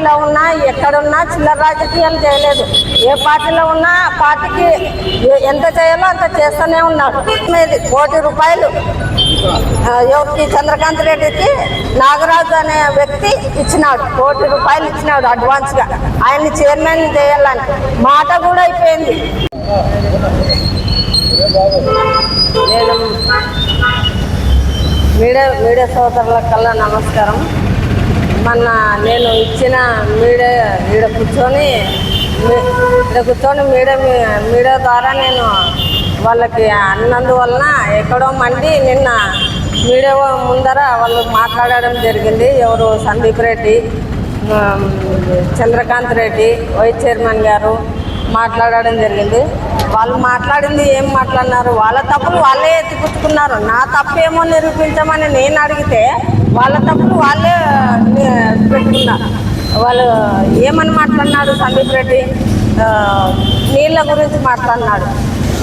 పార్టీలో ఉన్నా ఎక్కడున్నా చిల్లర రాజకీయాలు చేయలేదు. ఏ పార్టీలో ఉన్నా పార్టీకి ఎంత చేయాలో అంత చేస్తూనే ఉన్నాడు. మీది కోటి రూపాయలు ఎవరికి చంద్రకాంత్ రెడ్డికి నాగరాజు అనే వ్యక్తి ఇచ్చినాడు. కోటి రూపాయలు ఇచ్చినాడు అడ్వాన్స్గా. ఆయన ఆయన్ని చైర్మన్ చేయాలని. మాట కూడా అయిపోయింది. నేను మీడియా మీడియా సోదరులకల్లా నమస్కారం. మొన్న నేను ఇచ్చిన మీడియా ఈడ కూర్చొని ఇక్కడ కూర్చొని మీడియా మీడియా ద్వారా నేను వాళ్ళకి అన్నందువలన ఎక్కడో మండి నిన్న మీడియా ముందర వాళ్ళు మాట్లాడడం జరిగింది. ఎవరు సందీప్ రెడ్డి చంద్రకాంత్ రెడ్డి వైస్ చైర్మన్ గారు మాట్లాడడం జరిగింది. వాళ్ళు మాట్లాడింది ఏం మాట్లాడినారు? వాళ్ళ తప్పులు వాళ్ళే ఎత్తిపుచ్చుకున్నారు. నా తప్పు ఏమో నిరూపించమని నేను అడిగితే వాళ్ళ తప్పులు వాళ్ళే ని- పెట్టుకున్నారు వాళ్ళు ఏమని మాట్లాడినాడు సందీప్ రెడ్డి? నీళ్ళ గురించి మాట్లాడినాడు.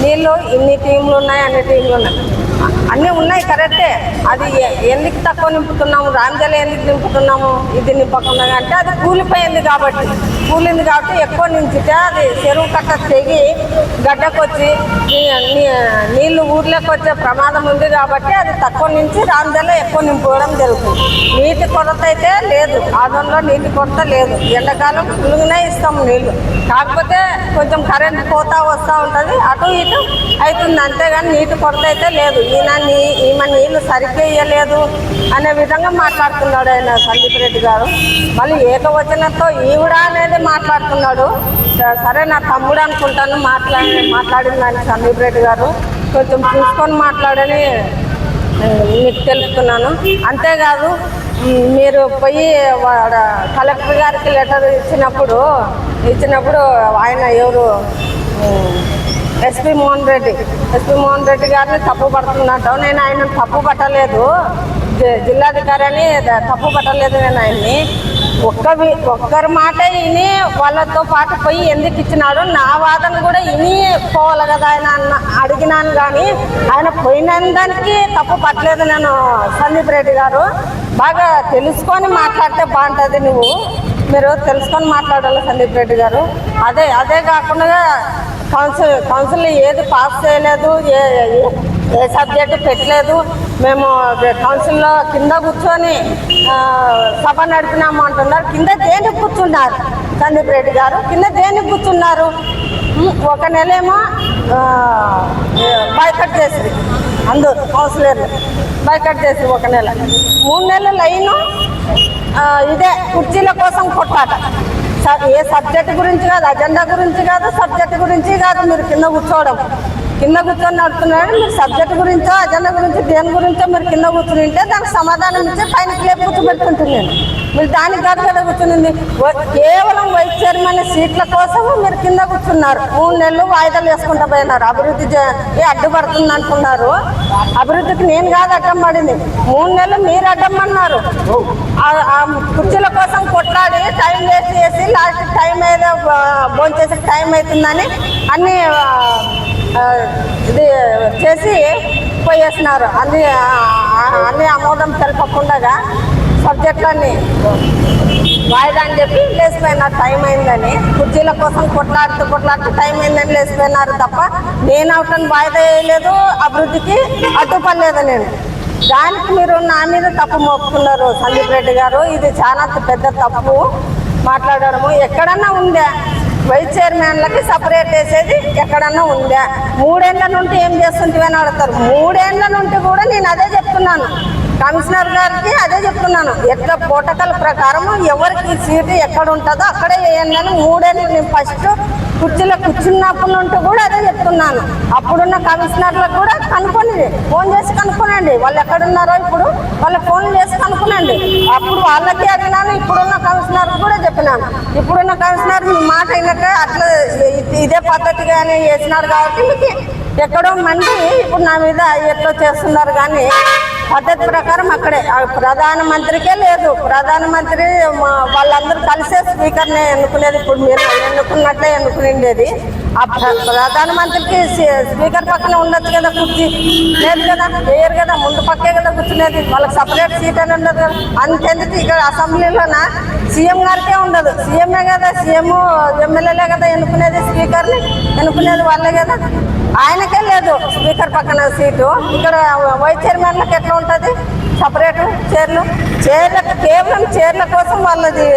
నీళ్ళు ఇన్ని టీంలు ఉన్నాయి అన్ని టీంలు ఉన్నాయి. అన్నీ ఉన్నాయి కరెక్టే. అది ఎందుకు తక్కువ నింపుతున్నాము? రాంజల ఎందుకు నింపుతున్నాము? ఇది నింపకుండా అంటే అది కూలిపోయింది కాబట్టి. కూలింది కాబట్టి ఎక్కువ నించితే అది చెరువు కట్ట తెగి గడ్డకొచ్చి నీ- నీ- నీళ్ళు ఊర్లోకి వచ్చే ప్రమాదం ఉంది కాబట్టి అది తక్కువ నుంచి రాంజల ఎక్కువ నింపుకోవడం జరుగుతుంది. నీటి కొరత అయితే లేదు. ఆదంలో నీటి కొరత లేదు. ఎండాకాలం ఫుల్గానే ఇస్తాము నీళ్ళు కాకపోతే కొంచెం కరెంట్ పోతా వస్తూ ఉంటుంది. అటు ఇటు అవుతుంది. అంతేగాని నీటి కొరత అయితే లేదు. ఈయన నీ ఈమె నీళ్ళు సరిగ్గా ఇయ్యలేదు అనే విధంగా మాట్లాడుతున్నాడు ఆయన సందీప్ రెడ్డి గారు. మళ్ళీ ఏకవచనంతో ఈవిడ అనేది మాట్లాడుతున్నాడు. సరే నా తమ్ముడు అనుకుంటాను మాట్లాడి ఆయన సందీప్ రెడ్డి గారు. కొంచెం చూసుకొని మాట్లాడని మీకు తెలుపుతున్నాను. అంతేకాదు మీరు పోయి వాడ కలెక్టర్ గారికి లెటర్ ఇచ్చినప్పుడు ఇచ్చినప్పుడు ఆయన ఎవరు ఎస్పీ మోహన్ రెడ్డి. ఎస్పీ మోహన్ రెడ్డి గారిని తప్పు పడుతున్నట్టు నేను ఆయన తప్పు పట్టలేదు. జి- జిల్లాధికారి అని తప్పు పట్టలేదు నేను ఆయన్ని. ఒక్క ఒక్కరి మాట విని వాళ్ళతో పాటు పోయి ఎందుకు ఇచ్చినాడు? నా వాదన కూడా విని పోవాలి కదా ఆయన అన్న అడిగినాను కానీ ఆయన పోయిన దానికి తప్పు పట్టలేదు నేను. సందీప్ రెడ్డి గారు. బాగా తెలుసుకొని మాట్లాడితే బాగుంటుంది నువ్వు. మీరు తెలుసుకొని మాట్లాడాలి సందీప్ రెడ్డి గారు. అదే అదే కాకుండా కౌన్సిల్ కౌన్సిల్ ఏది పాస్ చేయలేదు ఏ ఏ- సబ్జెక్టు పెట్టలేదు మేము కౌన్సిల్లో కింద కూర్చొని సభ నడిపినాము అంటున్నారు. కింద దేనికి కూర్చున్నారు సందీప్ రెడ్డి గారు? కింద దేనికి కూర్చున్నారు? ఒక నెలేమో బైకట్ చేసింది. అందరూ కౌన్సిలర్లు. బైకట్ చేసి ఒక నెల. మూడు నెలల లైను ఇదే కుర్చీల కోసం కొట్టాట. ఏ సబ్జెక్ట్ గురించి కాదు అజెండా గురించి కాదు సబ్జెక్ట్ గురించి కాదు మీరు కింద కూర్చోవడం. కింద కూర్చొని నడుతున్నాడు మీరు సబ్జెక్ట్ గురించో అజెండా గురించి దేని గురించో మీరు కింద కూర్చుని ఉంటే దానికి సమాధానం ఇచ్చి పైన క్లేపు కూర్చోబెట్టుకుంటుంది నేను. మీరు దానికి కాదు కదా కూర్చునింది కేవలం వైస్ చైర్మన్ సీట్ల కోసం మీరు కింద కూర్చున్నారు. మూడు నెలలు వాయిదాలు వేసుకుంటూ పోయినారు. అభివృద్ధి ఏ అడ్డుపడుతుంది అంటున్నారు. అభివృద్ధికి నేను కాదు అడ్డం పడింది. మూడు నెలలు మీరు అడ్డమన్నారు కుర్చీల కోసం కొట్లాడి టైం వేస్ట్ చేసి లాస్ట్ టైం ఏదో భోంచేసే టైం అవుతుందని అన్ని ఇది చేసి పోయేస్తున్నారు అన్ని అన్ని ఆమోదం తెలపకుండా సబ్జెక్టులన్నీ. వాయిదా అని చెప్పి లేచిపోయినారు టైం అయిందని. కుర్చీల కోసం కొట్లాడుతూ కొట్లాడుతూ టైం అయిందని లేచిపోయినారు తప్ప నేను అవటం వాయిదా వేయలేదు అభివృద్ధికి అడ్డుపడలేదు నేను. దానికి మీరు నా మీద తప్పు మోపుకున్నారు సందీప్ రెడ్డి గారు. ఇది చాలా పెద్ద తప్పు మాట్లాడడము. ఎక్కడన్నా ఉందా వైస్ చైర్మన్లకి సపరేట్ వేసేది ఎక్కడన్నా ఉందా మూడేళ్ళ నుండి ఏం చేస్తుంటే అని అడుగుతారు. మూడేళ్ళ నుండి కూడా నేను అదే చెప్తున్నాను. కమిషనర్ గారికి అదే చెప్తున్నాను. ఎట్లా పోటకల ప్రకారం ఎవరికి సీటు ఎక్కడ ఉంటుందో అక్కడే వేయండి అని మూడేళ్ళు నేను ఫస్ట్ కుర్చీలో కూర్చున్నప్పటి నుండి కూడా అదే చెప్తున్నాను. అప్పుడున్న కమిషనర్లకు కూడా కనుక్కొని ఫోన్ చేసి కనుక్కోనండి. వాళ్ళు ఎక్కడున్నారో ఇప్పుడు వాళ్ళ ఫోన్ చేసి కనుక్కోనండి. అప్పుడు వాళ్ళకి అడిగినాను ఇప్పుడున్న కమిషనర్ కూడా చెప్పినాను. ఇప్పుడున్న కమిషనర్ మీ మాట అయినట్టే అట్లా ఇదే పద్ధతిగానే చేసినారు కాబట్టి మీకు ఎక్కడో మంది ఇప్పుడు నా మీద ఎట్లా చేస్తున్నారు కానీ పద్ధతి ప్రకారం అక్కడే ప్రధానమంత్రికే లేదు. ప్రధానమంత్రి వాళ్ళందరూ కలిసే స్పీకర్ని ఎన్నుకునేది ఇప్పుడు మీరు ఎన్నుకున్నట్లే ఎన్నుకునిండేది. ఆ ప్రధానమంత్రికి స్పీకర్ పక్కన ఉండొచ్చు కదా కుర్చీ లేదు కదా వేయరు కదా ముందు పక్కే కదా కూర్చునేది. వాళ్ళకి సపరేట్ సీట్ అని ఉండదు కదా. అంతెందుకు ఇక్కడ అసెంబ్లీలోన? సీఎం గారికే ఉండదు. సీఎంఏ కదా సీఎం ఎమ్మెల్యేలే కదా ఎన్నుకునేది స్పీకర్ని. ఎన్నుకునేది వాళ్ళే కదా. ఆయనకే లేదు. స్పీకర్ పక్కన సీటు. ఇక్కడ వైస్ చైర్మన్లకు ఎట్లా ఉంటుంది? సపరేట్ చైర్లు? చైర్లకు కేవలం చైర్ల కోసం వాళ్ళది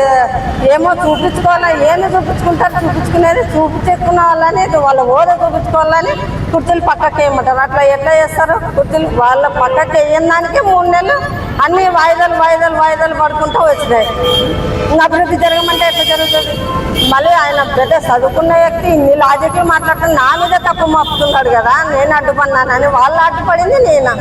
ఏమో చూపించుకోవాలా ఏమి చూపించుకుంటారు చూపించుకునేది చూపించుకున్న వాళ్ళని వాళ్ళ ఓద చూపించుకోవాలని కుర్చీలు పక్కకి వేయమంటారు అట్లా ఎట్లా చేస్తారు? కుర్చీలు వాళ్ళ పక్కకి వేయడానికి మూడు నెలలు అన్ని వాయిదాలు వాయిదాలు వాయిదాలు పడుకుంటూ వచ్చినాయి. అభివృద్ధి జరగమంటే ఎట్లా జరుగుతుంది? మళ్ళీ ఆయన పెద్ద చదువుకున్న వ్యక్తి ఇన్ని లాజిక్లు మాట్లాడుతున్న నా మీద తప్పు మోపుతున్నాడు కదా నేను అడ్డుపడినానని వాళ్ళు అడ్డుపడింది నేను?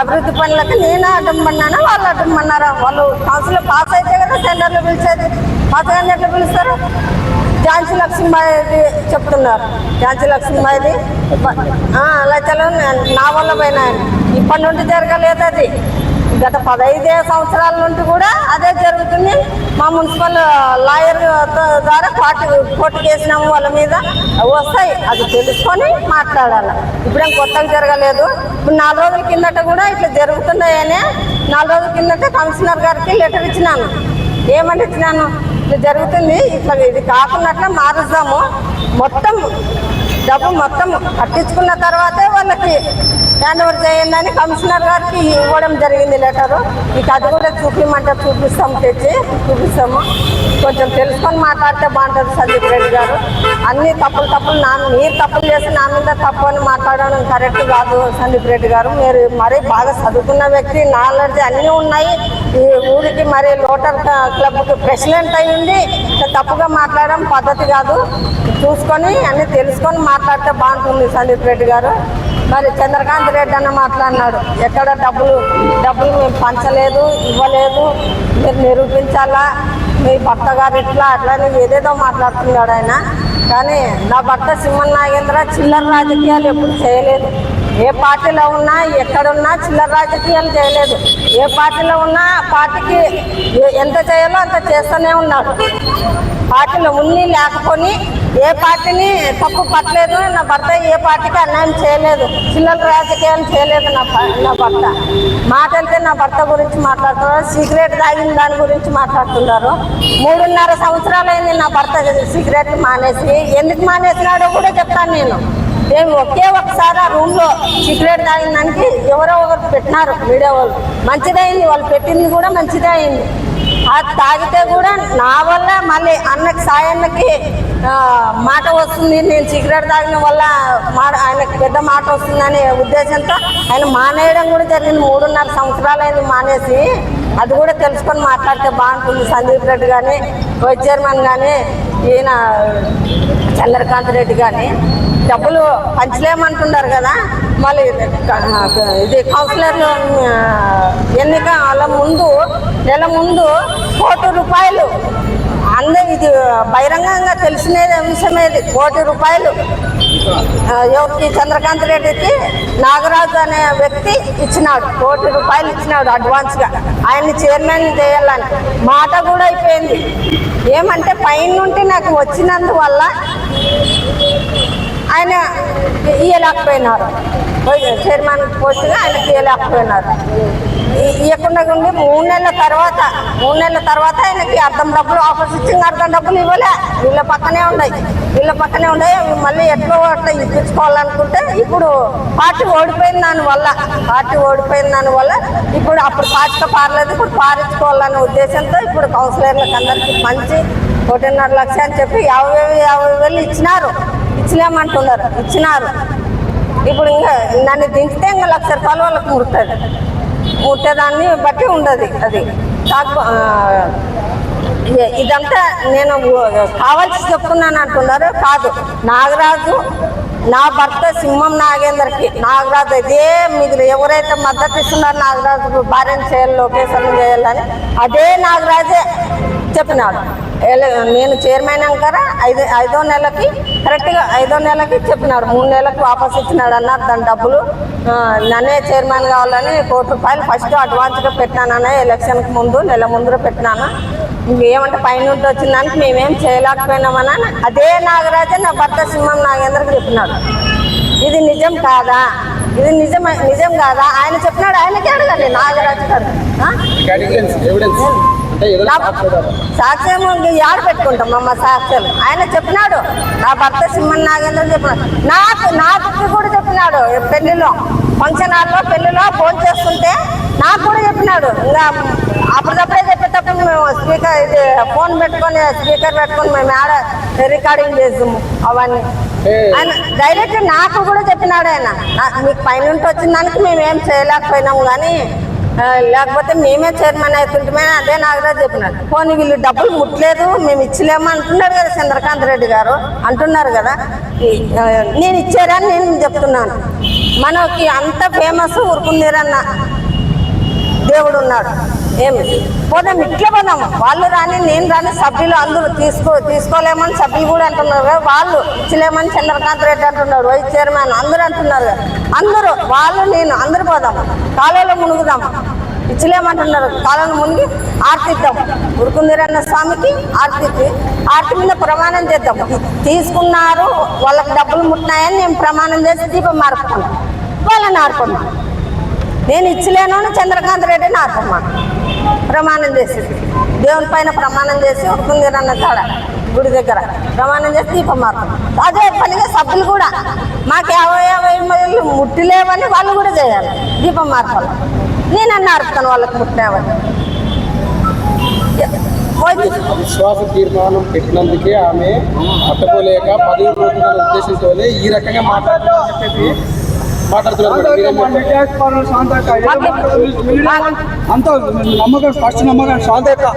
అభివృద్ధి పనులకు నేను అడ్డుపడినాను? వాళ్ళు అడ్డుపడినారా? వాళ్ళు కౌన్సిల్ పాస్ అయితే కదా టెండర్లు పిలిచేది. పాస్ కానీ ఎట్లా పిలుస్తారు? ఝాన్సీ లక్ష్మీబాయి చెప్తున్నారు. ఝాన్సీ లక్ష్మీబాయిది అలా లచ్చలు నా వల్ల పోయినా ఇప్పటి నుండి జరగలేదు అది. గత పదహైదే సంవత్సరాల నుండి కూడా అదే జరుగుతుంది. మా మున్సిపల్ లాయర్ ద్వారా కోర్టు కోర్టుకు వేసినాము వాళ్ళ మీద వస్తాయి. అది తెలుసుకొని మాట్లాడాలి. ఇప్పుడేం కొత్తగా జరగలేదు. ఇప్పుడు నాలుగు రోజుల కిందట కూడా ఇట్లా జరుగుతున్నాయని నాలుగు రోజుల కిందట కమిషనర్ గారికి లెటర్ ఇచ్చినాను. ఏమని ఇచ్చినాను? ఇట్లా జరుగుతుంది. ఇట్లా ఇది కాకుండా మారుద్దాము. మొత్తం డబ్బు మొత్తం కట్టించుకున్న తర్వాతే వాళ్ళకి హ్యాండ్ ఓవర్ చేయండి అని కమిషనర్ గారికి ఇవ్వడం జరిగింది లెటరు. ఇక అది కూడా చూపించమంటే చూపిస్తాం తెచ్చి చూపిస్తాము. కొంచెం తెలుసుకొని మాట్లాడితే బాగుంటుంది సందీప్ రెడ్డి గారు. అన్ని తప్పులు తప్పులు నా మీరు తప్పులు చేసి నా మీద తప్పు అని మాట్లాడడం కరెక్ట్ కాదు సందీప్ రెడ్డి గారు. మీరు మరీ బాగా చదువుకున్న వ్యక్తి నాలెడ్జ్ అన్నీ ఉన్నాయి. ఈ ఊరికి మరి లోటర్ క్లబ్కి ప్రెసిడెంట్ అయ్యింది. తప్పుగా మాట్లాడడం పద్ధతి కాదు. చూసుకొని అన్ని తెలుసుకొని మాట్లాడితే బాగుంటుంది సందీప్ రెడ్డి గారు. మరి చంద్రకాంత్ రెడ్డి అన్న మాట్లాడినాడు. ఎక్కడ డబ్బులు డబ్బులు మేము పంచలేదు ఇవ్వలేదు. మీరు నిరూపించాలా? మీ భర్త గారు ఇట్లా అట్లా ఏదేదో మాట్లాడుతున్నాడు ఆయన. కానీ నా భర్త సింహన్ నాగేంద్ర చిల్లర రాజకీయాలు ఎప్పుడు చేయలేదు. ఏ పార్టీలో ఉన్నా ఎక్కడున్నా చిల్లర రాజకీయాలు చేయలేదు. ఏ పార్టీలో ఉన్నా పార్టీకి ఎంత చేయాలో అంత చేస్తూనే ఉన్నాడు పార్టీలో ఉన్ని లేకపోని ఏ పార్టీని తప్పు పట్టలేదు నా భర్త ఏ పార్టీకి అన్యాయం చేయలేదు చిల్లర రాజకీయాలు చేయలేదు నా నా భర్త. మాట నా భర్త గురించి మాట్లాడుతున్నారు సిగరెట్ తాగిన దాని గురించి మాట్లాడుతున్నారు. మూడున్నర సంవత్సరాలైంది నా భర్త సిగరెట్ మానేసి ఎందుకు మానేసినాడో కూడా చెప్తాను నేను. మేము ఒకే ఒకసారి ఆ రూమ్లో సిగరెట్ తాగిన దానికి ఎవరో ఒకరు పెట్టినారు మీడియా వాళ్ళు. మంచిదైంది వాళ్ళు పెట్టింది కూడా మంచిదే అయింది అది తాగితే కూడా నా వల్ల మళ్ళీ అన్నకి సాయన్నకి మాట వస్తుంది నేను సిగరెట్ తాగిన వల్ల మాట ఆయనకి పెద్ద మాట వస్తుందనే ఉద్దేశంతో ఆయన మానేయడం కూడా జరిగింది. మూడున్నర సంవత్సరాలు అయింది మానేసి. అది కూడా తెలుసుకొని మాట్లాడితే బాగుంటుంది. సందీప్ రెడ్డి కానీ వైస్ చైర్మన్ కానీ ఈయన చంద్రకాంత్ రెడ్డి కానీ డబ్బులు పంచలేమంటున్నారు కదా. మళ్ళీ ఇది కౌన్సిలర్ ఎన్నిక వాళ్ళ ముందు నెల ముందు కోటి రూపాయలు. అందరూ ఇది బహిరంగంగా తెలిసినది అంశమేది కోటి రూపాయలు. ఎవరికి? చంద్రకాంత్ రెడ్డికి నాగరాజు అనే వ్యక్తి ఇచ్చినాడు కోటి రూపాయలు ఇచ్చినాడు అడ్వాన్స్గా. ఆయన్ని చైర్మన్ చేయాలని. మాట కూడా అయిపోయింది. ఏమంటే పైన నుండి నాకు వచ్చినందువల్ల ఆయన ఇయ్యలేకపోయినారు. చైర్మన్ పోస్ట్గా ఆయనకి ఇయ్యలేకపోయినారు. ఇవ్వకుండా ఉండి మూడు నెలల తర్వాత మూడు నెలల తర్వాత ఆయనకి అర్థం డబ్బులు ఆఫీస్ ఇచ్చింది అర్థం డబ్బులు ఇవ్వలే. వీళ్ళ పక్కనే ఉన్నాయి. వీళ్ళ పక్కనే ఉన్నాయి. మళ్ళీ ఎట్లో అట్లా ఇప్పించుకోవాలనుకుంటే ఇప్పుడు పార్టీ ఓడిపోయిన దాని వల్ల. పార్టీ ఓడిపోయిన దాని వల్ల ఇప్పుడు అప్పుడు పార్టీతో పారలేదు. ఇప్పుడు పారించుకోవాలనే ఉద్దేశంతో ఇప్పుడు కౌన్సిలర్లకు అందరికీ మంచి ఒకటిన్నర లక్ష అని చెప్పి యాభై యాభై వేలు ఇచ్చినారు. ఇచ్చలేమంటున్నారు ఇచ్చినారు. ఇప్పుడు ఇంకా నన్ను దించితే ఇంకా లక్ష రూపాయలు వాళ్ళకి ముట్టదు ముట్టేదాన్ని బట్టి ఉండదు అది. కాకు ఇదంతా నేను కావాల్సి చెప్తున్నాను అంటున్నారు. కాదు. నాగరాజు నా భర్త సింహం నాగేందర్కి నాగరాజు ఇదే మీరు ఎవరైతే మద్దతు ఇస్తున్నారో నాగరాజు భార్యను చేయాలి లోకేశ్వరం చేయాలని అదే నాగరాజే చెప్పినాడు. నేను చైర్మన్ అంకరా ఐదు ఐదో నెలకి కరెక్ట్గా ఐదో నెలకి చెప్పినాడు మూడు నెలలకు వాపస్ ఇచ్చినాడు అన్నారు దాని డబ్బులు నన్నే చైర్మన్ కావాలని కోటి రూపాయలు ఫస్ట్ అడ్వాన్స్గా పెట్టినాననే ఎలక్షన్కి ముందు నెల ముందు పెట్టినాను. ఇంకేమంటే పైన ఉండి వచ్చిన దానికి మేమేం చేయలేకపోయినామన్నా అదే నాగరాజే నా భర్త సింహం నాగేంద్రకి చెప్పినాడు. ఇది నిజం కాదా? ఇది నిజం నిజం కాదా? ఆయన చెప్పినాడు ఆయనకే అడగండి నాగరాజు గారు. సాక్ష్యం యాడ పెట్టుకుంటాం అమ్మ సాక్ష్యాలు ఆయన చెప్పినాడు. నా భర్త సింహన్ నాగేంద్ర చెప్పినాడు. నాకు నాకు కూడా చెప్పినాడు పెళ్ళిలో ఫంక్షన్ హాల్లో పెళ్ళిలో ఫోన్ చేస్తుంటే నాకు కూడా చెప్పినాడు. ఇంకా అప్పటికప్పుడే చెప్పేటప్పుడు మేము స్పీకర్ ఇది ఫోన్ పెట్టుకొని స్పీకర్ పెట్టుకొని మేము ఆడ రికార్డింగ్ చేసాము అవన్నీ. ఆయన డైరెక్ట్ నాకు కూడా చెప్పినాడు ఆయన. మీకు పైనుంటి వచ్చిన దానికి మేము ఏం చేయలేకపోయినాము కానీ లేకపోతే మేమే చైర్మన్ అవుతుంటే అదే నాగరాజు చెప్పినాడు. పోనీ వీళ్ళు డబ్బులు ముట్టలేదు మేము ఇచ్చలేము అంటున్నారు కదా చంద్రకాంత్ రెడ్డి గారు. అంటున్నారు కదా. నేను ఇచ్చారని నేను చెప్తున్నాను. మనకి అంత ఫేమస్ ఊరుకుందిరన్న దేవుడు ఉన్నాడు. ఏమి పోదాం ఇట్లా పోదాం వాళ్ళు రాని నేను రాని సభ్యులు అందరూ తీసుకో తీసుకోలేమని సభ్యులు కూడా అంటున్నారు కదా. వాళ్ళు ఇచ్చలేమని చంద్రకాంత్ రెడ్డి అంటున్నారు వైస్ చైర్మన్ అందరూ అంటున్నారు కదా. అందరూ వాళ్ళు నేను అందరూ పోదాం. కాలంలో మునుగుదాం. ఇచ్చలేమంటున్నారు. కాలంలో మునిగి ఆర్తిద్దాం. ఉరుకుందిరన్న స్వామికి ఆర్తికి ఆర్తి మీద ప్రమాణం చేద్దాం. తీసుకున్నారు వాళ్ళకి డబ్బులు ముట్టినాయని నేను ప్రమాణం చేసి దీపం మార్పుకున్నాను వాళ్ళని ఆడుకున్నాను నేను ఇచ్చలేను అని చంద్రకాంత్ రెడ్డిని ఆత్మ ప్రమాణం చేసి. దేవుని పైన ప్రమాణం చేసి ఉడుకుందిరన్న కాడ గుడి దగ్గర ప్రమాణం చేసి దీపం మార్పం అదే పనిగా సభ్యులు కూడా మాకు యాభై యాభై మైళ్ళు ముట్టిలేవని వాళ్ళు కూడా చేయాలి. దీపం మార్పాలి నేను అన్న అర్పుతాను వాళ్ళకి ముట్టినావని. విశ్వాస తీర్మానం పెట్టినందుకే ఆమె పట్టుకోలేక పదవి పోతున్న ఉద్దేశంతోనే ఈ రకంగా మాట్లాడుతున్నారని చెప్పేసి మాట్లాడుతున్నారు? అంత నమ్మకం ఫస్ట్ నమ్మకం శాంతక